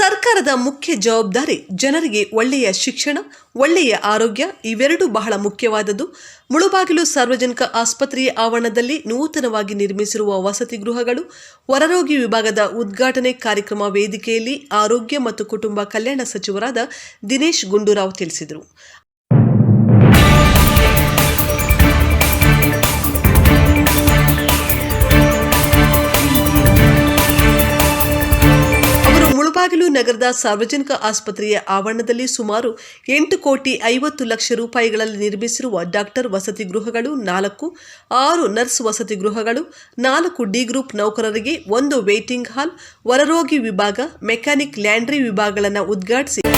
ಸರ್ಕಾರದ ಮುಖ್ಯ ಜವಾಬ್ದಾರಿ ಜನರಿಗೆ ಒಳ್ಳೆಯ ಶಿಕ್ಷಣ, ಒಳ್ಳೆಯ ಆರೋಗ್ಯ ಇವೆರಡೂ ಬಹಳ ಮುಖ್ಯವಾದದ್ದು. ಮುಳುಬಾಗಿಲು ಸಾರ್ವಜನಿಕ ಆಸ್ಪತ್ರೆಯ ಆವರಣದಲ್ಲಿ ನೂತನವಾಗಿ ನಿರ್ಮಿಸಿರುವ ವಸತಿ ಗೃಹಗಳು, ಹೊರರೋಗಿ ವಿಭಾಗದ ಉದ್ಘಾಟನೆ ಕಾರ್ಯಕ್ರಮ ವೇದಿಕೆಯಲ್ಲಿ ಆರೋಗ್ಯ ಮತ್ತು ಕುಟುಂಬ ಕಲ್ಯಾಣ ಸಚಿವರಾದ ದಿನೇಶ್ ಗುಂಡೂರಾವ್ ತಿಳಿಸಿದರು. ಮುಳುಬಾಗಿಲು ನಗರದ ಸಾರ್ವಜನಿಕ ಆಸ್ಪತ್ರೆಯ ಆವರಣದಲ್ಲಿ ಸುಮಾರು ಎಂಟು ಕೋಟಿ ಐವತ್ತು ಲಕ್ಷ ರೂಪಾಯಿಗಳಲ್ಲಿ ನಿರ್ಮಿಸಿರುವ ಡಾಕ್ಟರ್ ವಸತಿ ಗೃಹಗಳು, ನಾಲ್ಕು, ಆರು ನರ್ಸ್ ವಸತಿ ಗೃಹಗಳು, ನಾಲ್ಕು ಡಿ ಗ್ರೂಪ್ ನೌಕರರಿಗೆ ಒಂದು ವೇಟಿಂಗ್ ಹಾಲ್, ಹೊರರೋಗಿ ವಿಭಾಗ, ಮೆಕ್ಯಾನಿಕ್ ಲ್ಯಾಂಡ್ರಿ ವಿಭಾಗಗಳನ್ನು ಉದ್ಘಾಟಿಸಿ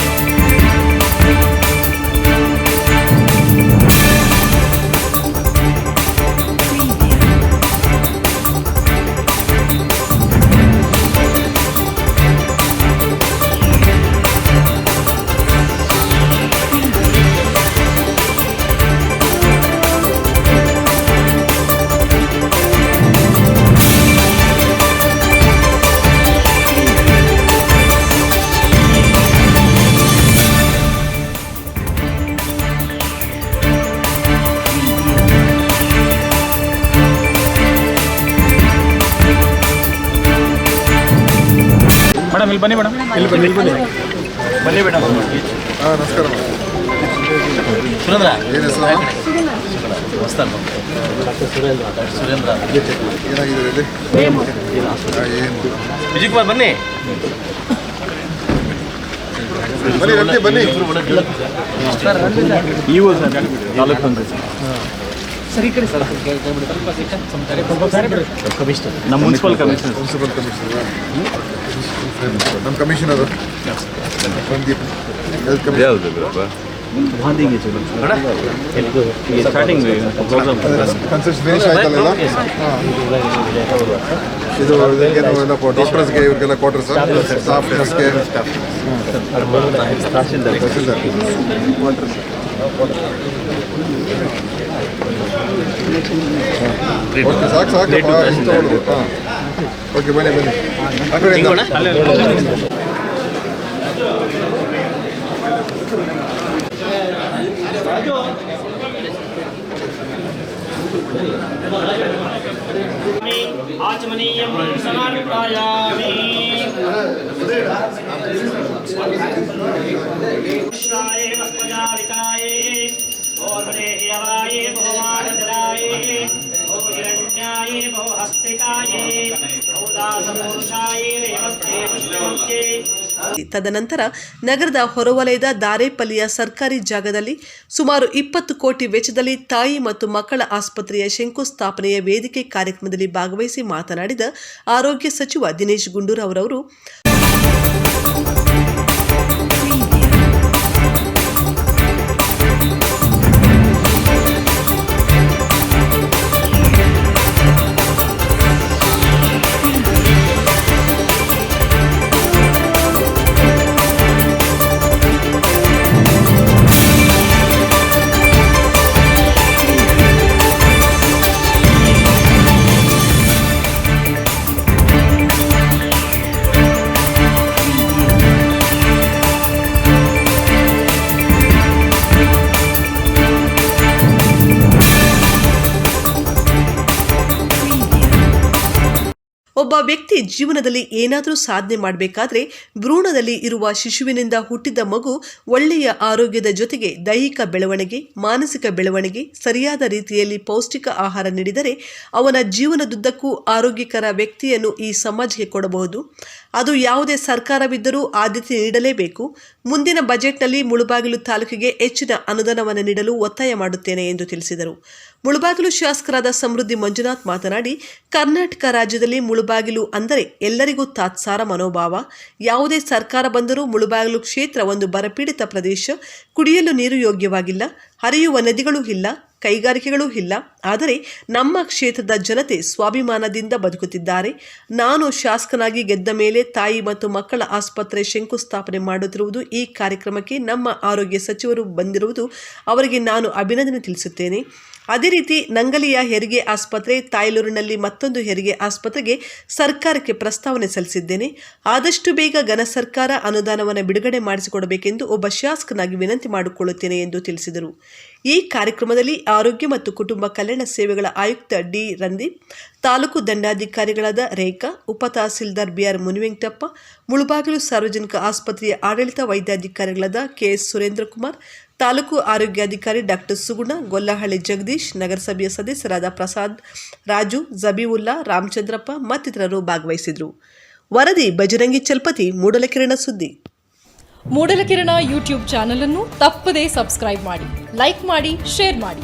ಇಲ್ಲಿ ಬನ್ನಿ ಮೇಡಮ್. ಇಲ್ಲಿ ಬನ್ನಿ ಇಲ್ಲಿ ಬನ್ನಿ. ಬನ್ನಿ ಮೇಡಮ್. ಹಾಂ ನಮಸ್ಕಾರ ಸುರೇಂದ್ರ. ಏನು ಹೆಸರು? ಮಸ್ತಾನ್ ಸುರೇಂದ್ರ. ಸುರೇಂದ್ರ. ಏನಾಗಿದೆ ಇಲ್ಲಿ? ವಿಜಯ್ ಕುಮಾರ್ ಬನ್ನಿ. ಬನ್ನಿ ಬನ್ನಿ ಬನ್ನಿ. ಇವು ಸರ್ ತಾಲೂಕು ಸರ್. ಕಮಿಷನರ್. ನಮ್ಮ ಮುನ್ಸಿಪಲ್ ಕಮಿಷನರ್. Municipal commissioner. ನಮ್ಮ ಕಮಿಷನರು ಸಂದೀಪ್ ಹೆಲ್ತ್ ಬಾಂಧಿಗೆ ಸ್ಟಾರ್ಟಿಂಗ್ ಕನ್ಸಲ್ಟ್ ಫಿನಿಶ್ ಆಯ್ತಲ್ಲ ಇದು? ಎಲ್ಲ ಡಾಕ್ಟರ್ಸ್ಗೆ ಇವ್ರಿಗೆಲ್ಲ ಕ್ವಾರ್ಟರ್ಸ್ ಸ್ಟಾಫ್ ನರ್ಸ್ಗೆ ತಹಶೀಲ್ದಾರ್ ತಹಸೀಲ್ದಾರ್. ಓಕೆ ಸಾಕು ಸಾಕು ಇಷ್ಟು ತಗೊಳ್ಳೋದು ಹಾಂ ಓಕೆ ಬನ್ನಿ ಬನ್ನಿ ಆ ಕಡೆಯಿಂದ आचमनीयं समार्पयामि विश्वाय वस्पजाविताय भोर्वदेह्यवाय भोमानधराय भोहिरण्याय भोहस्तिकाय भौदासपुरुषाय रेवस्ते पुष्पमुख्ये ತದನಂತರ ನಗರದ ಹೊರವಲಯದ ದಾರೇಪಲ್ಲಿಯ ಸರ್ಕಾರಿ ಜಾಗದಲ್ಲಿ ಸುಮಾರು ಇಪ್ಪತ್ತು ಕೋಟಿ ವೆಚ್ಚದಲ್ಲಿ ತಾಯಿ ಮತ್ತು ಮಕ್ಕಳ ಆಸ್ಪತ್ರೆಯ ಶಂಕುಸ್ಥಾಪನೆಯ ವೇದಿಕೆ ಕಾರ್ಯಕ್ರಮದಲ್ಲಿ ಭಾಗವಹಿಸಿ ಮಾತನಾಡಿದ ಆರೋಗ್ಯ ಸಚಿವ ದಿನೇಶ್ ಗುಂಡೂರಾವ್ ಒಬ್ಬ ವ್ಯಕ್ತಿ ಜೀವನದಲ್ಲಿ ಏನಾದರೂ ಸಾಧನೆ ಮಾಡಬೇಕಾದ್ರೆ ಭ್ರೂಣದಲ್ಲಿ ಇರುವ ಶಿಶುವಿನಿಂದ ಹುಟ್ಟಿದ ಮಗು ಒಳ್ಳೆಯ ಆರೋಗ್ಯದ ಜೊತೆಗೆ ದೈಹಿಕ ಬೆಳವಣಿಗೆ, ಮಾನಸಿಕ ಬೆಳವಣಿಗೆ, ಸರಿಯಾದ ರೀತಿಯಲ್ಲಿ ಪೌಷ್ಟಿಕ ಆಹಾರ ನೀಡಿದರೆ ಅವನ ಜೀವನದುದ್ದಕ್ಕೂ ಆರೋಗ್ಯಕರ ವ್ಯಕ್ತಿಯನ್ನು ಈ ಸಮಾಜಕ್ಕೆ ಕೊಡಬಹುದು. ಅದು ಯಾವುದೇ ಸರ್ಕಾರವಿದ್ದರೂ ಆದ್ಯತೆ ನೀಡಲೇಬೇಕು. ಮುಂದಿನ ಬಜೆಟ್ನಲ್ಲಿ ಮುಳುಬಾಗಿಲು ತಾಲೂಕಿಗೆ ಹೆಚ್ಚಿನ ಅನುದಾನವನ್ನು ನೀಡಲು ಒತ್ತಾಯ ಮಾಡುತ್ತೇನೆ ಎಂದು ತಿಳಿಸಿದರು. ಮುಳುಬಾಗಿಲು ಶಾಸಕರಾದ ಸಮೃದ್ಧಿ ಮಂಜುನಾಥ್ ಮಾತನಾಡಿ, ಕರ್ನಾಟಕ ರಾಜ್ಯದಲ್ಲಿ ಮುಳುಬಾಗಿಲು ಅಂದರೆ ಎಲ್ಲರಿಗೂ ತಾತ್ಸಾರ ಮನೋಭಾವ. ಯಾವುದೇ ಸರ್ಕಾರ ಬಂದರೂ ಮುಳುಬಾಗಿಲು ಕ್ಷೇತ್ರ ಒಂದು ಬರಪೀಡಿತ ಪ್ರದೇಶ. ಕುಡಿಯಲು ನೀರು ಯೋಗ್ಯವಾಗಿಲ್ಲ. ಹರಿಯುವ ನದಿಗಳೂ ಇಲ್ಲ. ಕೈಗಾರಿಕೆಗಳೂ ಇಲ್ಲ. ಆದರೆ ನಮ್ಮ ಕ್ಷೇತ್ರದ ಜನತೆ ಸ್ವಾಭಿಮಾನದಿಂದ ಬದುಕುತ್ತಿದ್ದಾರೆ. ನಾನು ಶಾಸಕನಾಗಿ ಗೆದ್ದ ಮೇಲೆ ತಾಯಿ ಮತ್ತು ಮಕ್ಕಳ ಆಸ್ಪತ್ರೆ ಶಂಕುಸ್ಥಾಪನೆ ಮಾಡುತ್ತಿರುವುದು ಈ ಕಾರ್ಯಕ್ರಮಕ್ಕೆ ನಮ್ಮ ಆರೋಗ್ಯ ಸಚಿವರು ಬಂದಿರುವುದು ಅವರಿಗೆ ನಾನು ಅಭಿನಂದನೆ ತಿಳಿಸುತ್ತೇನೆ. ಅದೇ ರೀತಿ ನಂಗಲಿಯ ಹೆರಿಗೆ ಆಸ್ಪತ್ರೆ, ತಾಯ್ಲೂರಿನಲ್ಲಿ ಮತ್ತೊಂದು ಹೆರಿಗೆ ಆಸ್ಪತ್ರೆಗೆ ಸರ್ಕಾರಕ್ಕೆ ಪ್ರಸ್ತಾವನೆ ಸಲ್ಲಿಸಿದ್ದೇನೆ. ಆದಷ್ಟು ಬೇಗ ಘನ ಸರ್ಕಾರ ಅನುದಾನವನ್ನು ಬಿಡುಗಡೆ ಮಾಡಿಸಿಕೊಡಬೇಕೆಂದು ಒಬ್ಬ ಶಾಸಕನಾಗಿ ವಿನಂತಿ ಮಾಡಿಕೊಳ್ಳುತ್ತೇನೆ ಎಂದು ತಿಳಿಸಿದರು. ಈ ಕಾರ್ಯಕ್ರಮದಲ್ಲಿ ಆರೋಗ್ಯ ಮತ್ತು ಕುಟುಂಬ ಕಲ್ಯಾಣ ಸೇವೆಗಳ ಆಯುಕ್ತ ಡಿ ರಂದೀಪ್, ತಾಲೂಕು ದಂಡಾಧಿಕಾರಿಗಳಾದ ರೇಖಾ, ಉಪ ತಹಸೀಲ್ದಾರ್ ಬಿಆರ್ ಮುನಿವೆಂಕಟಪ್ಪ, ಮುಳುಬಾಗಿಲು ಸಾರ್ವಜನಿಕ ಆಸ್ಪತ್ರೆಯ ಆಡಳಿತ ವೈದ್ಯಾಧಿಕಾರಿಗಳಾದ ಕೆಎಸ್ ಸುರೇಂದ್ರ ಕುಮಾರ್ ತಾಲೂಕು ಆರೋಗ್ಯಾಧಿಕಾರಿ ಡಾಕ್ಟರ್ ಸುಗುಣ, ಗೊಲ್ಲಹಳ್ಳಿ ಜಗದೀಶ್, ನಗರಸಭೆಯ ಸದಸ್ಯರಾದ ಪ್ರಸಾದ್, ರಾಜು, ಜಬೀವುಲ್ಲಾ, ರಾಮಚಂದ್ರಪ್ಪ ಮತ್ತಿತರರು ಭಾಗವಹಿಸಿದರು. ವರದಿ, ಬಜರಂಗಿ ಚಲ್ಪತಿ, ಮೂಡಲಕಿರಣ ಸುದ್ದಿ. ಮೂಡಲಕಿರಣ ಯೂಟ್ಯೂಬ್ ಚಾನಲ್ ಅನ್ನು ತಪ್ಪದೇ ಸಬ್ಸ್ಕ್ರೈಬ್ ಮಾಡಿ, ಲೈಕ್ ಮಾಡಿ, ಶೇರ್ ಮಾಡಿ.